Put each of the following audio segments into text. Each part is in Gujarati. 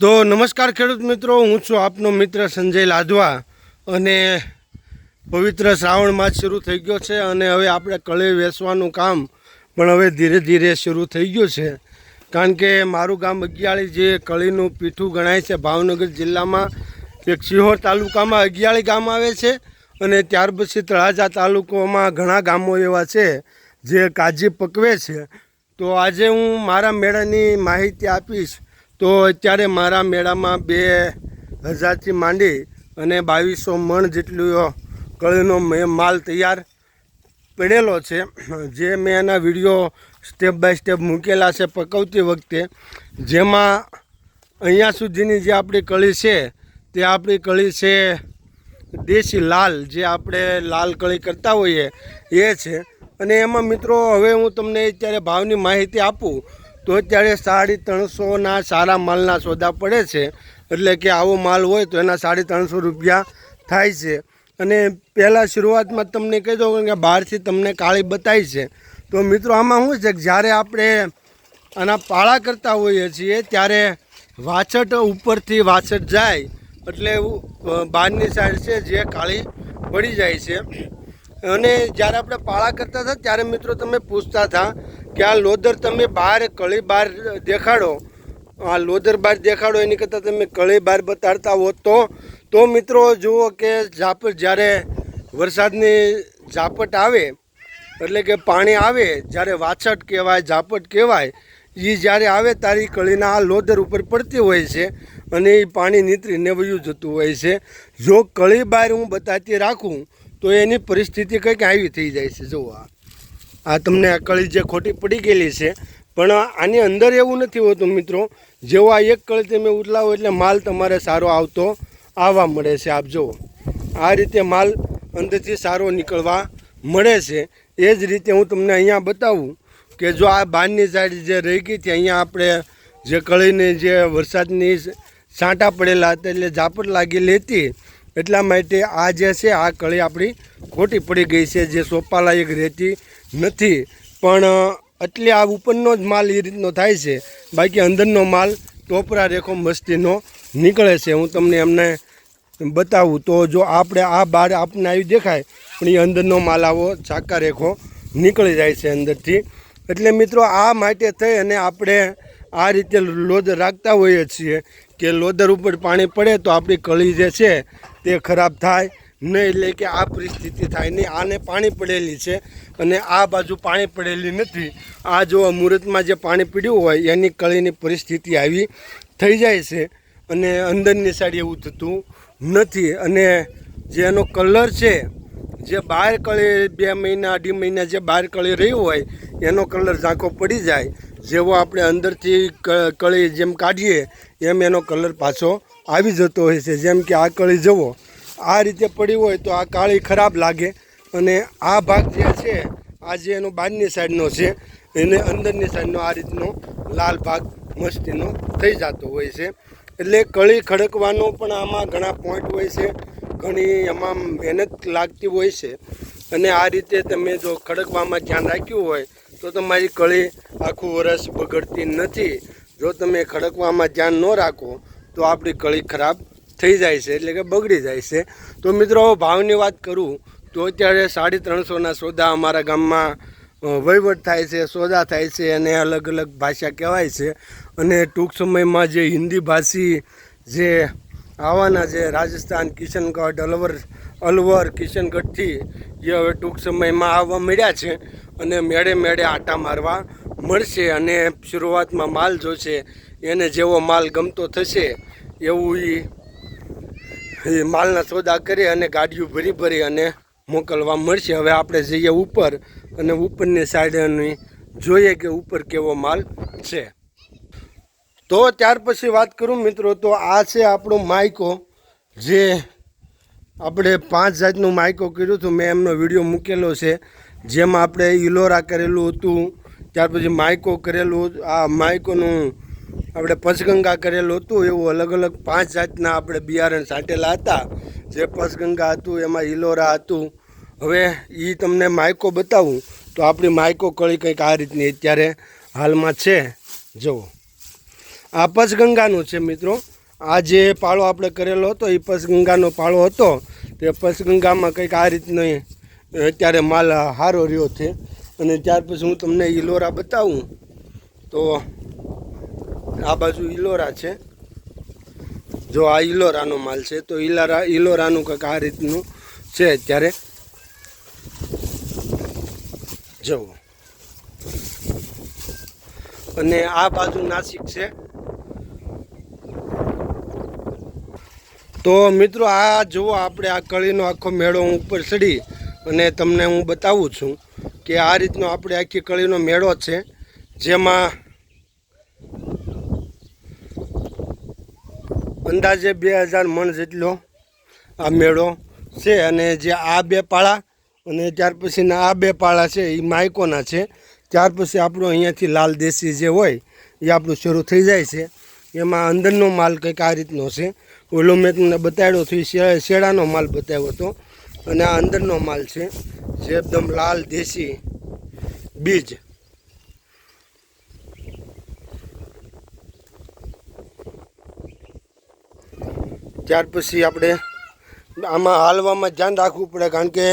તો નમસ્કાર ખેડૂત મિત્રો, હું છું આપનો મિત્ર સંજય લાધવા અને પવિત્ર શ્રાવણ માસ શરૂ થઈ ગયો છે અને હવે આપણે કળી વેચવાનું કામ પણ હવે ધીરે ધીરે શરૂ થઈ ગયું છે. કારણ કે મારું ગામ અગિયાળી જે કળીનું પીઠું ગણાય છે, ભાવનગર જિલ્લામાં એક સિહોર તાલુકામાં અગિયાળી ગામ આવે છે અને ત્યાર પછી તળાજા તાલુકામાં ઘણા ગામો એવા છે જે કાજી પકવે છે. તો આજે હું મારા મેળાની માહિતી આપીશ તો અત્યારે મારા મેળામાં બે હજારથી માંડી અને બાવીસો મણ જેટલું કળીનો માલ તૈયાર પડેલો છે. જે મેં એના વીડિયો સ્ટેપ બાય સ્ટેપ મૂકેલા છે પકવતી વખતે. જેમાં અહીંયા સુધીની જે આપણી કળી છે, તે આપણી કળી છે દેશી લાલ, જે આપણે લાલ કળી કરતા હોઈએ, એ છે. અને એમાં મિત્રો, હવે હું તમને અત્યારે ભાવની માહિતી આપું. તો અત્યારે સાડી ત્રણસોના સારા માલના સોદા પડે છે. એટલે કે આવો માલ હોય તો એના સાડી ત્રણસો રૂપિયા થાય છે. અને પહેલાં શરૂઆતમાં તમને કહી દઉં કે બહારથી તમને કાળી બતાવી છે. તો મિત્રો, આમાં શું છે કે જ્યારે આપણે આના પાળા કરતા હોઈએ છીએ, ત્યારે વાછટ ઉપરથી વાછટ જાય. એટલે બહારની સાઈડ છે જે કાળી પડી જાય છે. અને જ્યારે આપણે પાળા કરતા હતા, ત્યારે મિત્રો તમે પૂછતા હતા કે આ લોદર તમે બહાર, કળી બહાર દેખાડો. આ લોદર બહાર દેખાડો, એની કરતાં તમે કળી બહાર બતાડતા હો તો. તો મિત્રો જુઓ કે ઝાપટ જ્યારે વરસાદની ઝાપટ આવે, એટલે કે પાણી આવે, જ્યારે વાછટ કહેવાય, ઝાપટ કહેવાય એ જ્યારે આવે તારી કળીના આ લોદર ઉપર પડતી હોય છે અને એ પાણી નીતરીને વયું જતું હોય છે. જો કળી બહાર હું બતાતી રાખું તો એની પરિસ્થિતિ કંઈક આવી થઈ જાય છે, જુઓ આ. તમને આ કળી જે ખોટી પડી ગયેલી છે, પણ આની અંદર એવું નથી હોતું મિત્રો. જેવો આ એક કળી તમે ઉતલાવો એટલે માલ તમારે સારો આવતો આવવા મળે છે, આપ જુઓ. આ રીતે માલ અંદરથી સારો નીકળવા મળે છે. એ જ રીતે હું તમને અહીંયા બતાવું કે જો આ બહારની સાઈડ જે રહી ગઈ હતી, અહીંયા આપણે જે કળીને જે વરસાદની છાંટા પડેલા હતા, એટલે ઝાપટ લાગેલી હતી. એટલા માટે આ જે છે, આ કળી આપણી ખોટી પડી ગઈ છે, જે સોપાલાયક રહેતી નથી. પણ એટલે આ ઉપરનો જ માલ એ રીતનો થાય છે. બાકી અંદરનો માલ ટોપરા રેખો મસ્તીનો નીકળે છે. હું તમને એમને બતાવું તો જો આપણે આ બાર આપણને આવી દેખાય, પણ એ અંદરનો માલ આવો ચાકા રેખો નીકળી જાય છે અંદરથી. એટલે મિત્રો આ માટે થઈ અને આપણે આ રીતે લોજ રાખતા હોઈએ છીએ. કે લોદર ઉપર પાણી પડે તો આપણી કળી જે છે તે ખરાબ થાય. નહીં એટલે કે આ પરિસ્થિતિ થાય નહીં. આને પાણી પડેલી છે અને આ બાજુ પાણી પડેલી નથી. આ જો મુહૂર્તમાં જે પાણી પીડ્યું હોય, એની કળીની પરિસ્થિતિ આવી થઈ જાય છે અને અંદરની સાઈડ એવું થતું નથી. અને જે એનો કલર છે, જે બહાર કળી બે મહિના, અઢી મહિના જે બહાર કળી રહ્યું હોય, એનો કલર ઝાંખો પડી જાય. જેવો આપણે અંદરથી કળી જેમ કાઢીએ, એમ એનો કલર પાછો આવી જતો હોય છે. જેમ કે આ કળી જવો આ રીતે પડી હોય તો આ કાળી ખરાબ લાગે અને આ ભાગ જે છે, આ જે એનો બહારની સાઈડનો છે, એને અંદરની સાઈડનો આ રીતનો લાલ ભાગ મસ્તીનો થઈ જતો હોય છે. એટલે કળી ખડકવાનો પણ આમાં ઘણા પોઈન્ટ હોય છે, ઘણી એમાં મહેનત લાગતી હોય છે. અને આ રીતે તમે જો ખડકવામાં ધ્યાન રાખ્યું હોય, તો તમારી કળી આખું વરસ બગડતી નથી. જો તમે ખડકવામાં ધ્યાન ન રાખો, તો આપણી કળી ખરાબ થઈ જાય છે, એટલે કે બગડી જાય છે. તો મિત્રો ભાવની વાત કરું, તો અત્યારે સાડી ત્રણસોના સોદા અમારા ગામમાં વહીવટ થાય છે, સોદા થાય છે, અને અલગ અલગ ભાષા કહેવાય છે. અને ટૂંક સમયમાં જે હિન્દી ભાષી જે આવવાના છે, રાજસ્થાન કિશનગઢ અલવર અલવર કિશનગઢથી જે હવે ટૂંક સમયમાં આવવા મળ્યા છે. અને મેળે મેળે આટા મારવા મળશે અને શરૂઆતમાં માલ જોશે, એને જેવો માલ ગમતો થશે, એવું એ માલના સોદા કરી અને ગાડીઓ ભરી ભરી અને મોકલવા મળશે. હવે આપણે જઈએ ઉપર અને ઉપરની સાઈડની જોઈએ કે ઉપર કેવો માલ છે. તો ત્યાર પછી વાત કરું મિત્રો, તો આ છે આપણો માયકો જે આપણે પાંચ જાતનું માયકો કર્યું હતું. મેં એમનો વીડિયો મૂકેલો છે, જેમાં આપણે ઇલોરા કરેલું હતું ત્યાર પછી માયકો કરેલું આ માયકોનું આપણે પંચગંગા કરેલું હતું. એવું અલગ અલગ પાંચ જાતના આપણે બિયારણ સાંટેલા હતા. જે પંચગંગા હતું, એમાં ઇલોરા હતું. હવે એ તમને માયકો બતાવું. તો આપણી માયકો કળી કંઈક આ રીતની અત્યારે હાલમાં છે. જુઓ. આ પચગંગાનું છે મિત્રો. આ જે પાળો આપણે કરેલો હતો એ પચગંગાનો પાળો હતો. તે પચગંગામાં કંઈક આ રીતનો અત્યારે માલ સારો રહ્યો છે. અને ત્યાર પછી હું તમને ઈલોરા બતાવું. તો આ બાજુ ઈલોરા છે. જો આ ઈલોરાનો માલ છે, તો ઇલારા ઇલોરાનું કંઈક આ રીતનું છે અત્યારે. જવું અને આ બાજુ નાસિક છે. તો મિત્રો, આ જુઓ, આપણે આ કળીનો આખો મેળો હું ઉપર ચડી અને તમને હું બતાવું છું. કે આ રીતનો આપણે આખી કળીનો મેળો છે, જેમાં અંદાજે બે હજાર મણ જેટલો આ મેળો છે અને જે આ બે પાળા અને ત્યાર પછીના આ બે પાળા છે એ માયકોના છે. ત્યાર પછી આપણું અહીંયાથી લાલ દેશી જે હોય એ આપણું શરૂ થઈ જાય છે. એમાં અંદરનો માલ કંઈક આ રીતનો છે. ઓલો મેં તમને બતાવ્યો હતો એ શેડાનો માલ બતાવ્યો હતો. અને આ અંદરનો માલ છે, જે એકદમ લાલ દેશી બીજ. ત્યાર પછી આપણે આમાં હાલવામાં ધ્યાન રાખવું પડે, કારણ કે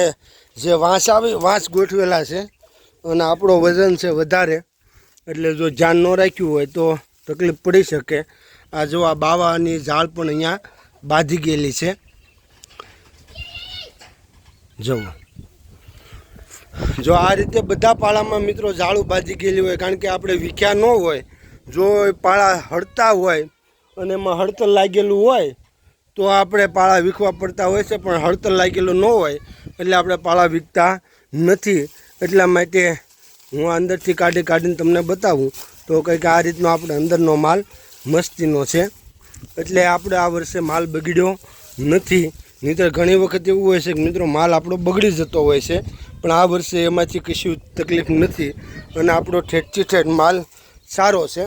જે વાંસ આવે, વાંસ ગોઠવેલા છે, અને આપણો વજન છે વધારે, એટલે જો ધ્યાન ન રાખ્યું હોય તો તકલીફ પડી શકે. આ જો આ બાવાની ઝાડ પણ અહીંયા બાંધી ગયેલી છે. જુઓ જો આ રીતે બધા પાળામાં મિત્રો ઝાડું ભાજી ગયેલી હોય, કારણ કે આપણે વિખ્યા ન હોય, જો પાળા હળતા હોય અને એમાં હળતર લાગેલું હોય, તો આપણે પાળા વીખવા પડતા હોય છે, પણ હળતર લાગેલું ન હોય, એટલે આપણે પાળા વીખતા નથી. એટલા માટે હું અંદરથી કાઢી કાઢીને તમને બતાવું, તો કંઈક આ રીતનો આપણે અંદરનો માલ મસ્તીનો છે. એટલે આપણે આ વર્ષે માલ બગડ્યો નથી. નહીંતર ઘણી વખત એવું હોય છે કે મિત્રો માલ આપણો બગડી જતો હોય છે, પણ આ વર્ષે એમાંથી કશું તકલીફ નથી અને આપણો ઠેઠથી ઠેઠ માલ સારો છે.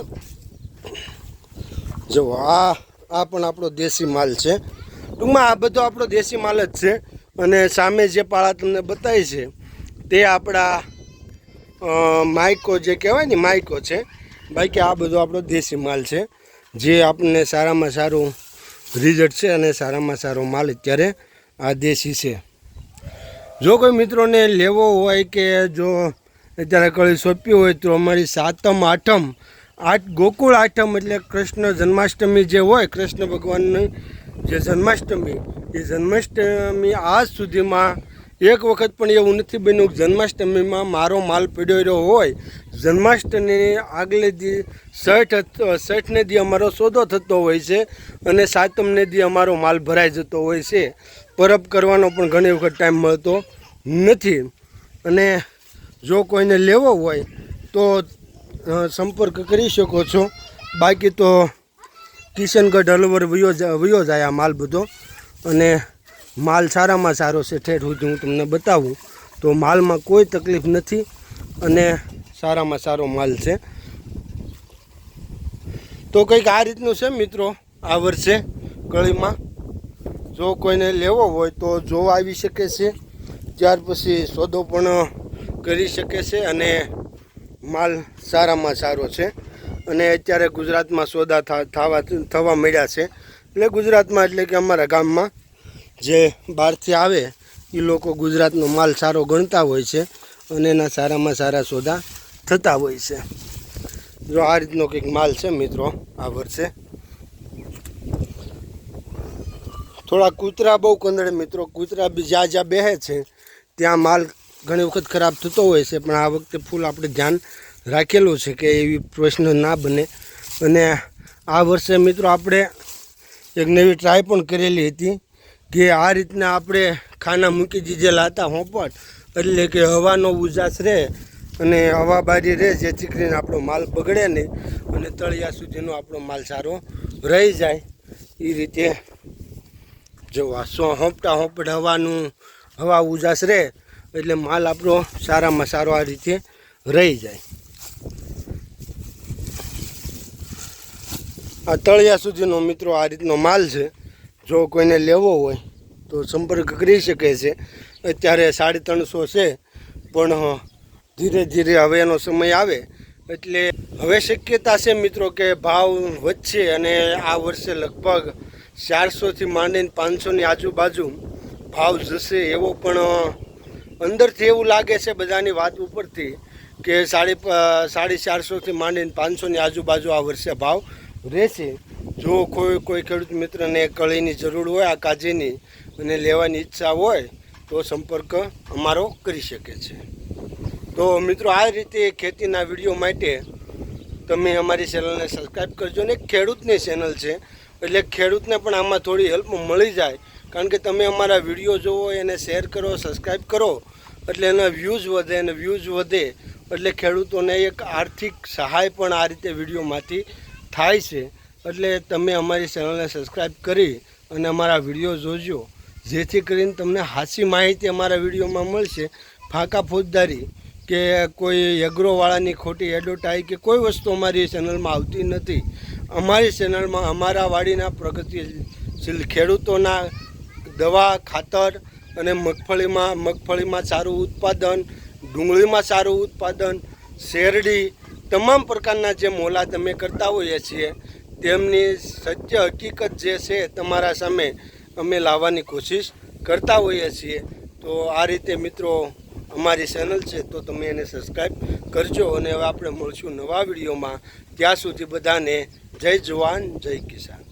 જો, આ આ પણ આપણો દેશી માલ છે. ટૂંકમાં આ બધો આપણો દેશી માલ જ છે અને સામે જે પાળા તમને બતાવી છે, તે આપણા માઇકો જે કહેવાય ને, માઇકો છે. બાકી આ બધો આપણો દેશી માલ છે, જે આપણને સારામાં સારું રિઝલ્ટ છે અને સારામાં સારો માલ અત્યારે આ દેશી છે. જો કોઈ મિત્રોને લેવો હોય કે જો અત્યારે કળી સોંપ્યું હોય તો અમારી સાતમ, આઠમ, આઠ ગોકુળ આઠમ એટલે કૃષ્ણ જન્માષ્ટમી જે હોય, કૃષ્ણ ભગવાનની જે જન્માષ્ટમી, એ જન્માષ્ટમી આજ સુધીમાં એક વખત પણ એવું નથી બન્યું જન્માષ્ટમીમાં મારો માલ પીડ્યો રહ્યો હોય. જન્માષ્ટમીની આગલે દી છઠ છઠને દી અમારો સોદો થતો હોય છે અને સાતમને દી અમારો માલ ભરાઈ જતો હોય છે. પરબ કરવાનો પણ ઘણી વખત ટાઈમ મળતો નથી. અને જો કોઈને લેવો હોય તો સંપર્ક કરી શકો છો. બાકી તો કિશનગઢ હલવર વયો વયો જાય આ માલ બધો. અને માલ સારામાં સારો છે, ઠેઠ સુધી હું તમને બતાવું. તો માલમાં કોઈ તકલીફ નથી અને સારામાં સારો માલ છે. તો કંઈક આ રીતનું છે મિત્રો, આ વર્ષે કળીમાં. જો કોઈને લેવો હોય તો જો આવી શકે છે, ત્યાર પછી સોદો પણ કરી શકે છે અને માલ સારામાં સારો છે. અને અત્યારે ગુજરાતમાં સોદા થવા થવા મળ્યા છે. એટલે ગુજરાતમાં એટલે કે અમારા ગામમાં જે બહારથી આવે એ લોકો ગુજરાતનો માલ સારો ગણતા હોય છે અને એના સારામાં સારા સોદા થતા હોય છે. જો આ રીતનો કંઈક માલ છે મિત્રો, આ વર્ષે. થોડા કૂતરા બહુ કંદડે મિત્રો, કૂતરા બી જ્યાં જ્યાં બેસે છે, ત્યાં માલ ઘણી વખત ખરાબ થતો હોય છે, પણ આ વખતે ફૂલ આપણે ધ્યાન રાખેલું છે કે એવી પ્રશ્ન ના બને. અને આ વર્ષે મિત્રો આપણે એક નવી ટ્રાય પણ કરેલી હતી. કે આ રીતના આપણે ખાના મૂકી દીધેલા હતા હોંપટ એટલે કે હવાનો ઉજાસ રહે અને હવા બારી રહે, જેથી કરીને આપણો માલ બગડે નહીં અને તળિયા સુધીનો આપણો માલ સારો રહી જાય. એ રીતે જો આ સો હોંપટા હોંપટ હવાનું, હવા ઉજાસ રહે એટલે માલ આપણો સારામાં સારો આ રીતે રહી જાય. આ તળિયા સુધીનો મિત્રો આ રીતનો માલ છે. જો કોઈને લેવો હોય તો સંપર્ક કરી શકે છે. અત્યારે સાડી ત્રણસો છે, પણ ધીરે ધીરે હવે એનો સમય આવે. એટલે હવે શક્યતા છે મિત્રો કે ભાવ વધશે અને આ વર્ષે લગભગ ચારસોથી માંડીને પાંચસોની આજુબાજુ ભાવ જશે એવો પણ અંદરથી એવું લાગે છે બધાની વાત ઉપરથી કે સાડી સાડી ચારસોથી માંડીને પાંચસોની આજુબાજુ આ વર્ષે ભાવ રહેશે. જો કોઈ કોઈ ખેડૂત મિત્રને કળીની જરૂર હોય, આ કાજીની અને લેવાની ઈચ્છા હોય, તો સંપર્ક અમારો કરી શકે છે. તો મિત્રો, આ રીતે ખેતીના વીડિયો માટે તમે અમારી ચેનલને સબસ્ક્રાઈબ કરજો ને ખેડૂતની ચેનલ છે. એટલે ખેડૂતને પણ આમાં થોડી હેલ્પ મળી જાય. કારણ કે તમે અમારા વીડિયો જોવો, એને શેર કરો સબસ્ક્રાઈબ કરો, એટલે એના વ્યૂઝ વધે અને વ્યૂઝ વધે, એટલે ખેડૂતોને એક આર્થિક સહાય પણ આ રીતે વિડીયોમાંથી થાય છે. એટલે તમે અમારી ચેનલને સબસ્ક્રાઈબ કરી અને અમારા વીડિયો જોજો. જેથી કરીને તમને સાચી માહિતી અમારા વિડીયોમાં મળશે. ફાંકા ફોજદારી કે કોઈ એગ્રોવાળાની ખોટી એડવર્ટાઈઝ કે કોઈ વસ્તુ અમારી ચેનલમાં આવતી નથી. અમારી ચેનલમાં અમારા વાડીના પ્રગતિશીલ ખેડૂતોના દવા, ખાતર અને મગફળીમાં મગફળીમાં સારું ઉત્પાદન, ડુંગળીમાં સારું ઉત્પાદન, શેરડી, તમામ પ્રકારના જે મોલા તમે કરતા હોઈએ છીએ તેમની સત્ય હકીકત જે છે તમારા સામે અમે લાવવાની કોશિશ કરતા હોઈએ છીએ. તો આ રીતે મિત્રો અમારી ચેનલ છે તો તમે એને સબસ્ક્રાઈબ કરજો અને હવે આપણે મળશું નવા વિડીયોમાં. ત્યાં સુધી બધાને જય જવાન, જય કિસાન.